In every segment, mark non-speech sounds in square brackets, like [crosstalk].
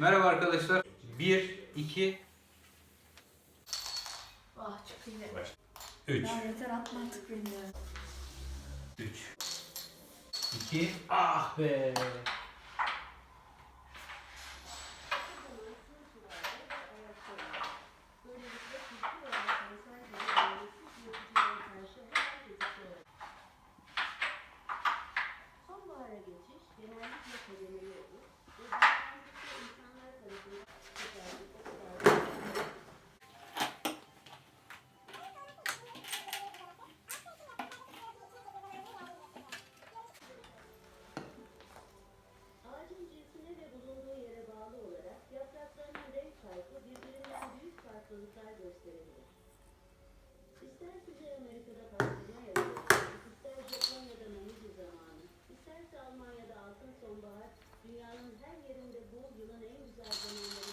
Merhaba arkadaşlar. 1, 2, Ah çıktı yine. 3. Ya yeter atma artık beni ya. 3. 2. Ah be. Dünyanın her yerinde bu yılın en güzel zamanlarından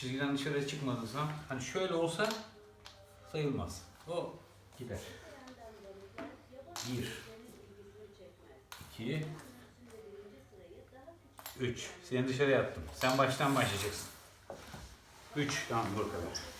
Çizgiden dışarıya çıkmadıysa hani şöyle olsa sayılmaz. O gider. 1 2 3 Seni dışarıya attım. Sen baştan başlayacaksın. 3 tamam dur kadar.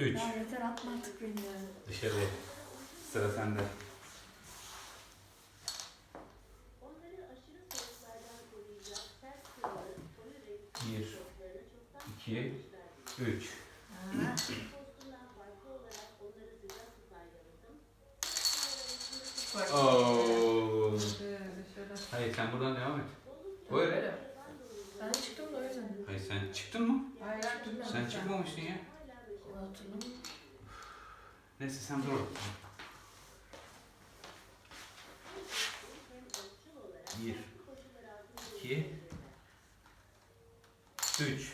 3. Ya yeter atma artık beni ya. Dışarıya. Sıra sende. Bir, iki, üç. Ha. Oo. Hayır sen buradan devam et. Böyle. Ben çıktım da o yüzden. Hayır sen çıktın mı? Hayır çıktım. Sen çıkmamıştın ya hatırlamıyorum. Neyse sen dur. Bir, iki, üç.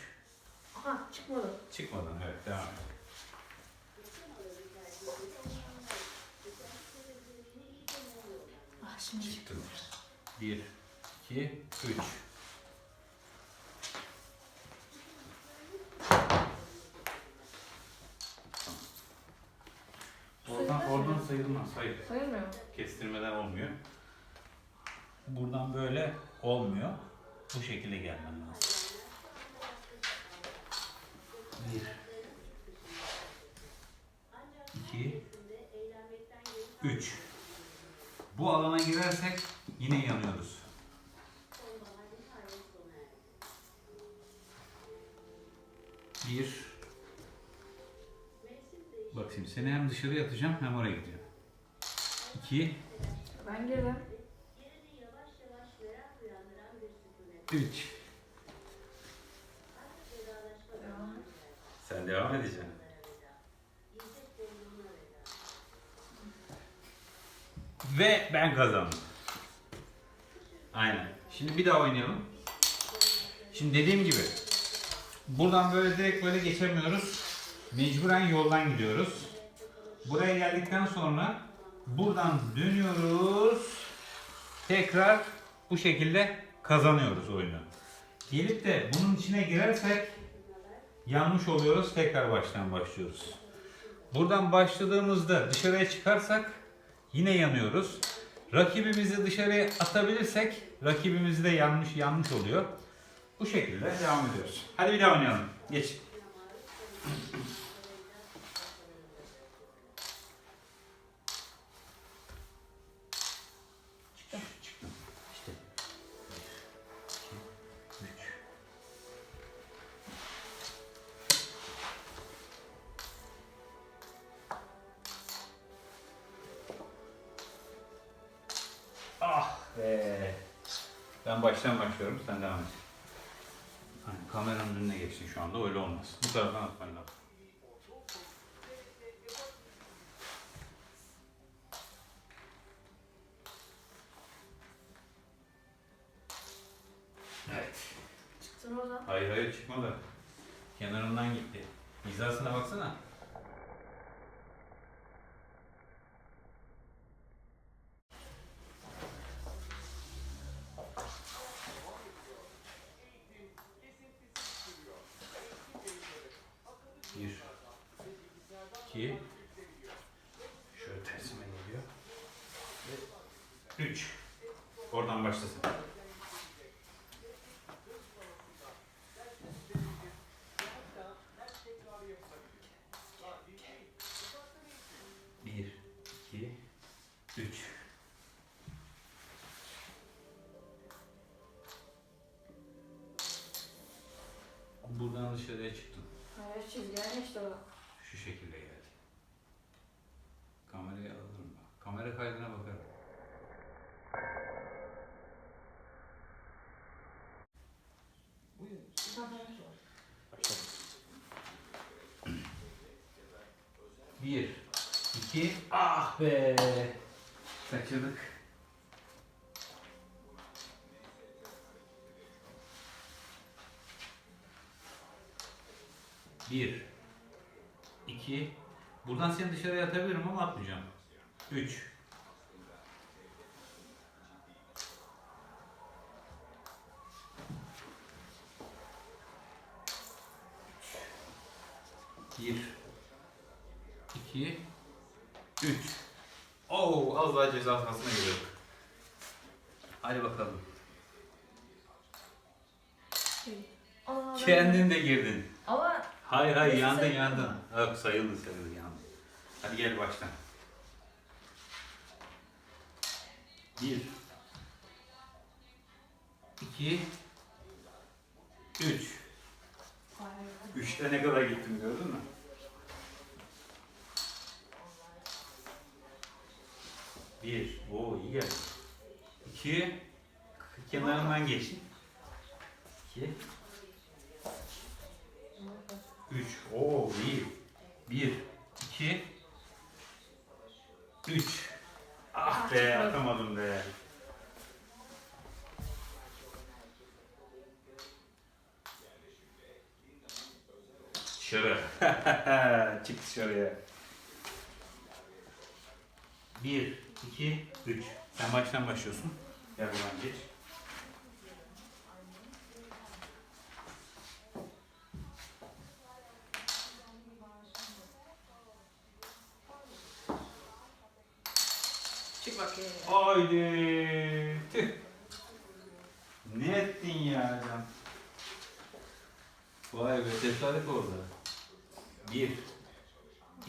Aha çıkmadı. Çıkmadan evet devam et. Ah şimdi çıktı. Bir, iki, üç. Oradan, oradan sayılmaz. Hayır. Sayılmıyor. Kestirmeden olmuyor. Buradan böyle olmuyor. Bu şekilde gelmen lazım. Bir. İki. Üç. Bu alana girersek yine yanıyoruz. Bir. Bak şimdi seni hem dışarıya atacağım hem oraya gideceğim. İki. Ben girdim. Yerini yavaş yavaş merak uyandıran bir sükunet. Üç. Artık vedalaşma Devam. zamanı. Sen devam edeceksin. Ve ben kazandım. Aynen. Şimdi bir daha oynayalım. Şimdi dediğim gibi buradan böyle direkt böyle geçemiyoruz. Mecburen yoldan gidiyoruz. Buraya geldikten sonra buradan dönüyoruz. Tekrar bu şekilde kazanıyoruz oyunu. Gelip de bunun içine girersek yanlış oluyoruz. Tekrar baştan başlıyoruz. Buradan başladığımızda dışarıya çıkarsak yine yanıyoruz. Rakibimizi dışarıya atabilirsek rakibimiz de yanlış yanlış oluyor. Bu şekilde devam ediyoruz. Hadi bir daha oynayalım. Geç. Ben baştan başlıyorum, sen devam et. Hani kameranın önüne geçtin şu anda, öyle olmaz. Bu taraftan atman lazım. 2 şöyle tersime geliyor ve 3 oradan başlasın. Bir, iki, üç. Bir, iki, ah be! Kaçırdık. Bir, iki, buradan seni dışarıya atabilirim ama atmayacağım. Üç, bir, iki, üç. Oo, az daha ceza sahasına giriyorduk. Hadi bakalım. Aa, Kendin de girdin. Ama Hayır hayır Neyse, yandın yandın. Yok sayıldı sayıldı yandın. Hadi gel baştan. Bir. iki, Üç. Üçte ne kadar gittim gördün mü? Bir. Oo iyi geldi. İki. Kenarından geçin. İki. Üç. Oo iyi. Bir. iki, Üç. Ah be atamadım be. Dışarı. [laughs] Çık dışarıya. Bir, 2, 3. Sen baştan başlıyorsun. Gel buradan geç. Çık bakayım. Haydi. Tüh. Ne ettin ya adam? Vay be tesadüf oldu. 1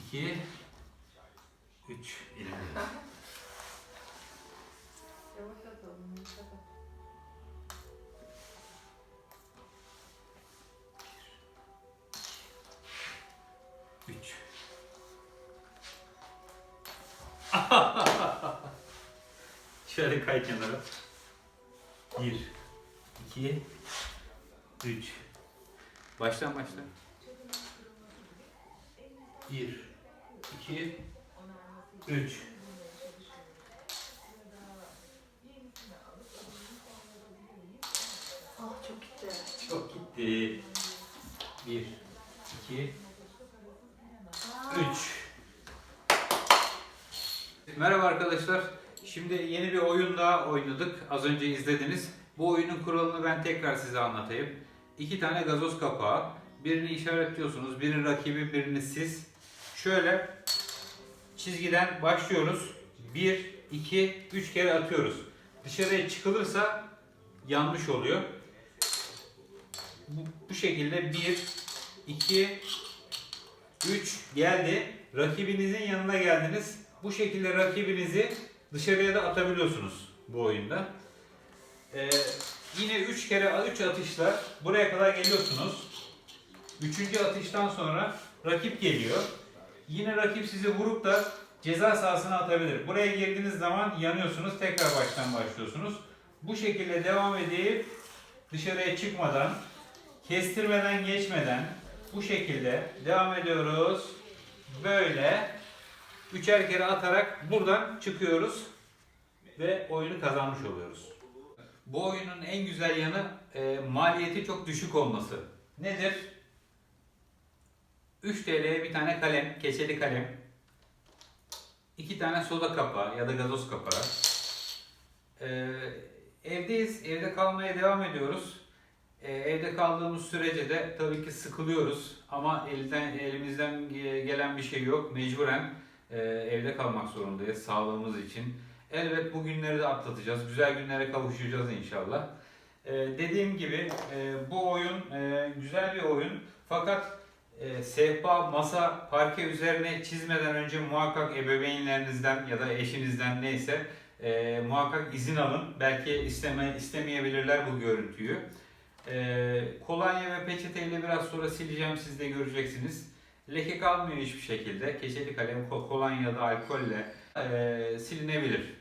2 [laughs] Şöyle kay kenara. Bir, iki, üç. Baştan başla. Bir, iki, üç. Ah çok gitti. Çok gitti. Bir, iki, Üç. Merhaba arkadaşlar. Şimdi yeni bir oyun daha oynadık. Az önce izlediniz. Bu oyunun kuralını ben tekrar size anlatayım. İki tane gazoz kapağı. Birini işaretliyorsunuz. Biri rakibi, birini siz. Şöyle çizgiden başlıyoruz. Bir, iki, üç kere atıyoruz. Dışarıya çıkılırsa yanlış oluyor. Bu, bu şekilde bir, iki, 3 geldi. Rakibinizin yanına geldiniz. Bu şekilde rakibinizi dışarıya da atabiliyorsunuz bu oyunda. Ee, yine 3 kere 3 atışla buraya kadar geliyorsunuz. Üçüncü atıştan sonra rakip geliyor. Yine rakip sizi vurup da ceza sahasına atabilir. Buraya girdiğiniz zaman yanıyorsunuz. Tekrar baştan başlıyorsunuz. Bu şekilde devam edip dışarıya çıkmadan, kestirmeden geçmeden bu şekilde devam ediyoruz. Böyle üçer kere atarak buradan çıkıyoruz ve oyunu kazanmış oluyoruz. Bu oyunun en güzel yanı e, maliyeti çok düşük olması. Nedir? 3 TL'ye bir tane kalem, keçeli kalem, 2 tane soda kapağı ya da gazoz kapağı. E, evdeyiz, evde kalmaya devam ediyoruz. E, evde kaldığımız sürece de tabii ki sıkılıyoruz ama elden elimizden ge- gelen bir şey yok. Mecburen e, evde kalmak zorundayız sağlığımız için. Elbet bu günleri de atlatacağız. Güzel günlere kavuşacağız inşallah. E, dediğim gibi e, bu oyun e, güzel bir oyun. Fakat e, sehpa, masa, parke üzerine çizmeden önce muhakkak ebeveynlerinizden ya da eşinizden neyse e, muhakkak izin alın. Belki isteme, istemeyebilirler bu görüntüyü. Ee, kolonya ve peçeteyle biraz sonra sileceğim siz de göreceksiniz. Leke kalmıyor hiçbir şekilde. Keçeli kalem ko- kolonya ya da alkolle ee, silinebilir.